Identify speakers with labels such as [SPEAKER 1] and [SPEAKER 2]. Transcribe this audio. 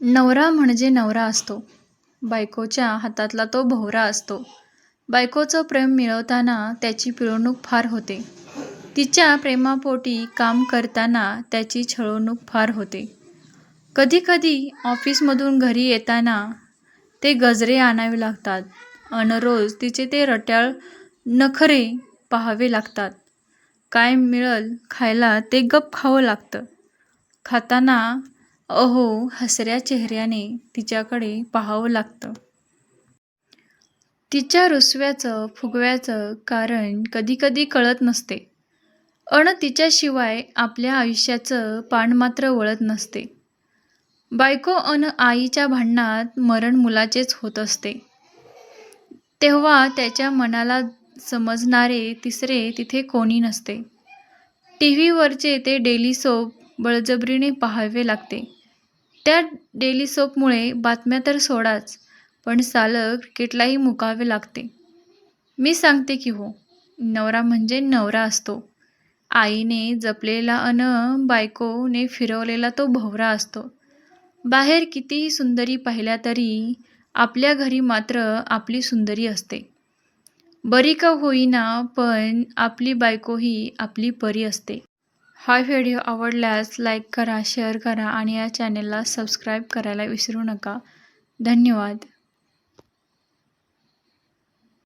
[SPEAKER 1] नवरा म्हणजे नवरा असतो. बायकोच्या हातातला तो भोवरा असतो. बायकोचं प्रेम मिळवताना त्याची पिळवणूक फार होते. तिच्या प्रेमापोटी काम करताना त्याची छळवणूक फार होते. कधीकधी ऑफिसमधून घरी येताना ते गजरे आणावे लागतात अन रोज तिचे ते रट्याळ नखरे पाहावे लागतात. काय मिळल खायला ते गप्प खावं लागतं. खाताना अहो हसऱ्या चेहऱ्याने तिच्याकडे पाहावं लागतं. तिच्या रुसव्याचं फुगव्याचं कारण कधीकधी कळत नसते. अन तिच्याशिवाय आपल्या आयुष्याचं पान मात्र वळत नसते. बायको अन आईच्या भांडणात मरण मुलाचेच होत असते. तेव्हा त्याच्या मनाला समजणारे तिसरे तिथे कोणी नसते. टी व्हीवरचे ते डेली सोप बळजबरीने पाहावे लागते. त्या डेली सोपमुळे बातम्या तर सोडाच पण सालं क्रिकेटलाही मुकावे लागते. मी सांगते की हो, नवरा म्हणजे नवरा असतो. आईने जपलेला अन बायकोने फिरवलेला तो भोवरा असतो. बाहेर कितीही सुंदरी पाहिल्या तरी आपल्या घरी मात्र आपली सुंदरी असते. बरी का होईना पण आपली बायकोही आपली परी असते. हा व्हिडिओ आवडल्यास लाईक करा शेअर करा आणि या चॅनेलला सबस्क्राईब करायला विसरू नका. धन्यवाद.